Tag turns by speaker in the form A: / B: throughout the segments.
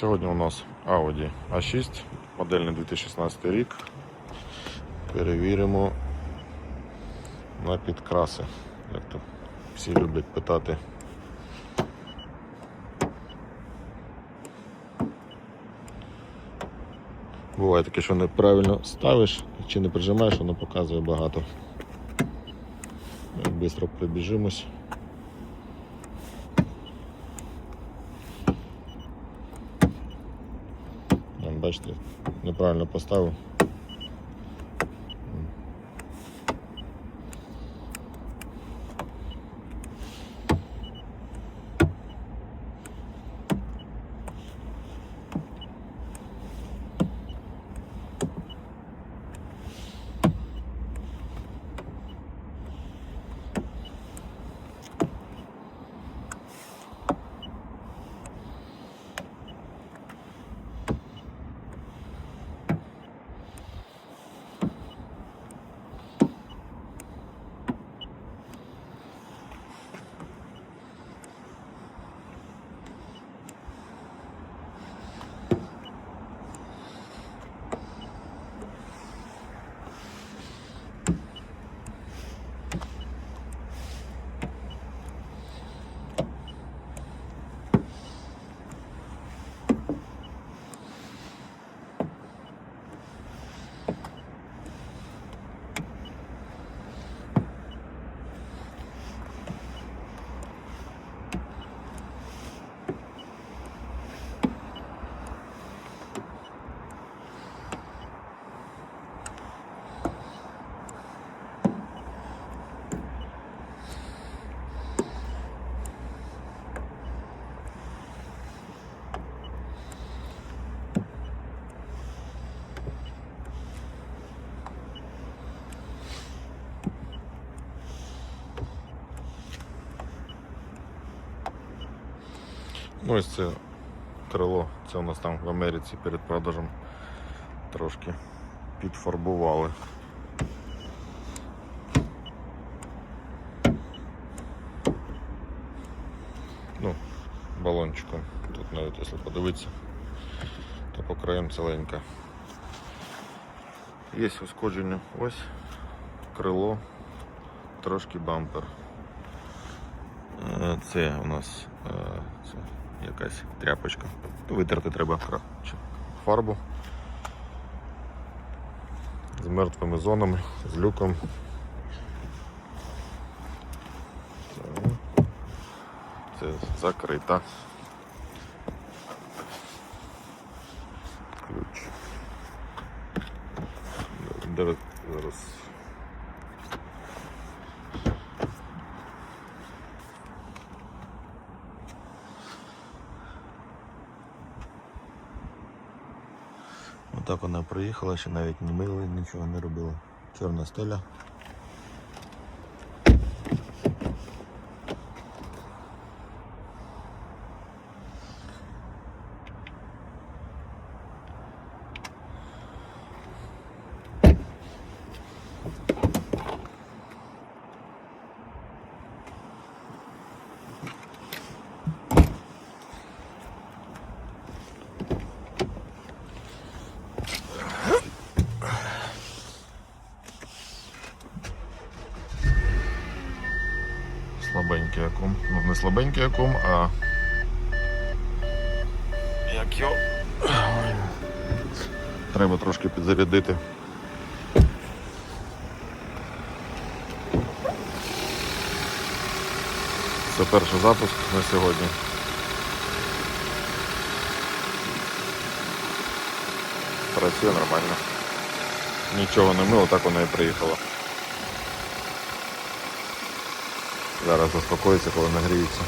A: Сьогодні у нас Audi A6, модельний 2016 рік. Перевіримо на підкраси. Як то всі люблять питати. Буває таке, що неправильно ставиш чи не прижимаєш, воно показує багато. Бистро прибіжимось. Бачите, неправильно поставив. Ну ось це крило, це у нас там в Америці перед продажем трошки підфарбували. Ну, балончиком. Тут навіть якщо подивитися, то по краям ціленька. Є ушкодження ось крило, трошки бампер. Е, Це у нас е, це якась тряпочка. Витерти треба фарбу з мертвими зонами, з люком. Це- закрита. Ключ. Зараз. Отак вона приїхала, ще навіть не мили, нічого не робила. Чорна стеля. Слабенький акум. Ну, не слабенький акум, а. Як його. Треба трошки підзарядити. Це перший запуск на сьогодні. Працює нормально. Нічого не мило, так воно і приїхало. Зараз заспокоїться, коли нагріється.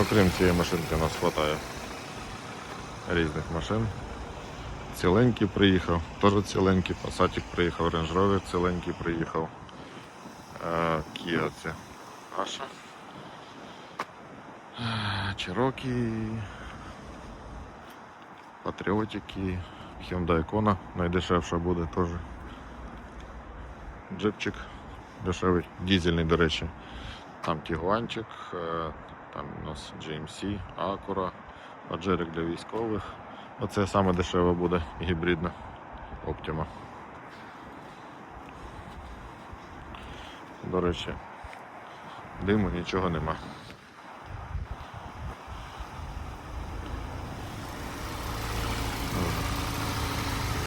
A: Окрім цієї машинки нас вистачає різних машин. Ціленький приїхав, теж ціленький, Passatик приїхав, Range Rover ціленький приїхав. Е, Kia це наша. Е, Cherokee. Патріотики, Hyundai Kona найдешевша буде теж. Джипчик дешевий, дізельний, до речі. Там Тігуанчик, е, там у нас GMC, Acura, Аджерик для військових. Оце саме дешево буде гібридна Optima. До речі, диму нічого нема.